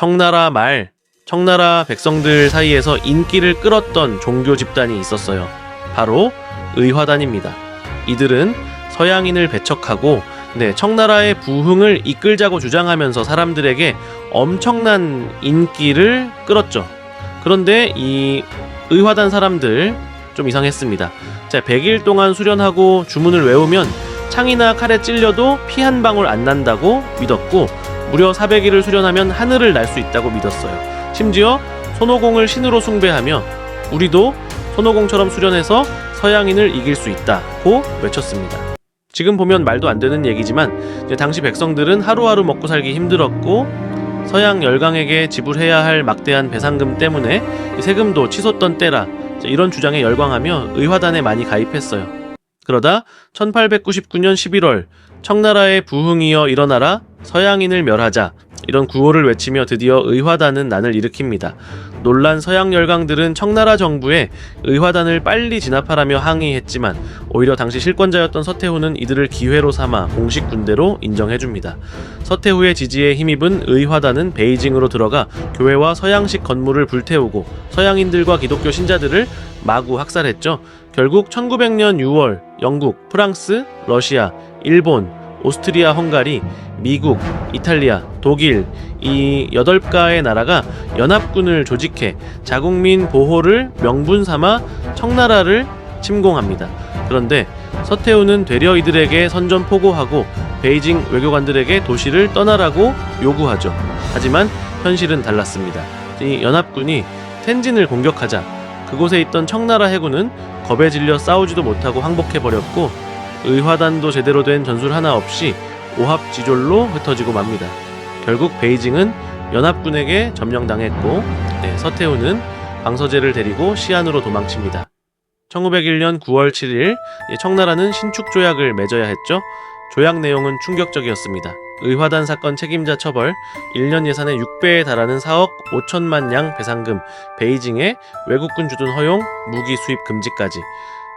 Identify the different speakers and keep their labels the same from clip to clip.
Speaker 1: 청나라 말 청나라 백성들 사이에서 인기를 끌었던 종교 집단이 있었어요. 바로 의화단입니다. 이들은 서양인을 배척하고 네, 청나라의 부흥을 이끌자고 주장하면서 사람들에게 엄청난 인기를 끌었죠. 그런데 이 의화단 사람들 좀 이상했습니다. 자, 100일 동안 수련하고 주문을 외우면 창이나 칼에 찔려도 피 한 방울 안 난다고 믿었고 무려 400일을 수련하면 하늘을 날 수 있다고 믿었어요. 심지어 손오공을 신으로 숭배하며 우리도 손오공처럼 수련해서 서양인을 이길 수 있다고 외쳤습니다. 지금 보면 말도 안 되는 얘기지만 당시 백성들은 하루하루 먹고 살기 힘들었고 서양 열강에게 지불해야 할 막대한 배상금 때문에 이 세금도 치솟던 때라 이런 주장에 열광하며 의화단에 많이 가입했어요. 그러다 1899년 11월 청나라의 부흥이여 일어나라 서양인을 멸하자 이런 구호를 외치며 드디어 의화단은 난을 일으킵니다. 놀란 서양 열강들은 청나라 정부에 의화단을 빨리 진압하라며 항의했지만 오히려 당시 실권자였던 서태후는 이들을 기회로 삼아 공식 군대로 인정해줍니다. 서태후의 지지에 힘입은 의화단은 베이징으로 들어가 교회와 서양식 건물을 불태우고 서양인들과 기독교 신자들을 마구 학살했죠. 결국 1900년 6월 영국, 프랑스, 러시아, 일본, 오스트리아, 헝가리, 미국, 이탈리아, 독일 이 여덟 가의 나라가 연합군을 조직해 자국민 보호를 명분 삼아 청나라를 침공합니다. 그런데 서태후는 되려 이들에게 선전 포고하고 베이징 외교관들에게 도시를 떠나라고 요구하죠. 하지만 현실은 달랐습니다. 이 연합군이 텐진을 공격하자 그곳에 있던 청나라 해군은 겁에 질려 싸우지도 못하고 항복해 버렸고 의화단도 제대로 된 전술 하나 없이 오합지졸로 흩어지고 맙니다. 결국 베이징은 연합군에게 점령당했고 네, 서태후는 방서재를 데리고 시안으로 도망칩니다. 1901년 9월 7일 청나라는 신축 조약을 맺어야 했죠. 조약 내용은 충격적이었습니다. 의화단 사건 책임자 처벌, 1년 예산의 6배에 달하는 4억 5천만 양 배상금, 베이징에 외국군 주둔 허용, 무기 수입 금지까지.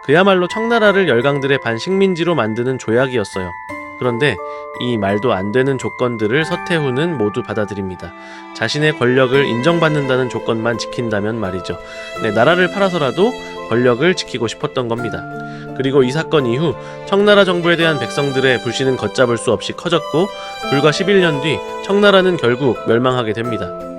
Speaker 1: 그야말로 청나라를 열강들의 반식민지로 만드는 조약이었어요. 그런데 이 말도 안 되는 조건들을 서태후는 모두 받아들입니다. 자신의 권력을 인정받는다는 조건만 지킨다면 말이죠. 네, 나라를 팔아서라도 권력을 지키고 싶었던 겁니다. 그리고 이 사건 이후 청나라 정부에 대한 백성들의 불신은 걷잡을 수 없이 커졌고 불과 11년 뒤 청나라는 결국 멸망하게 됩니다.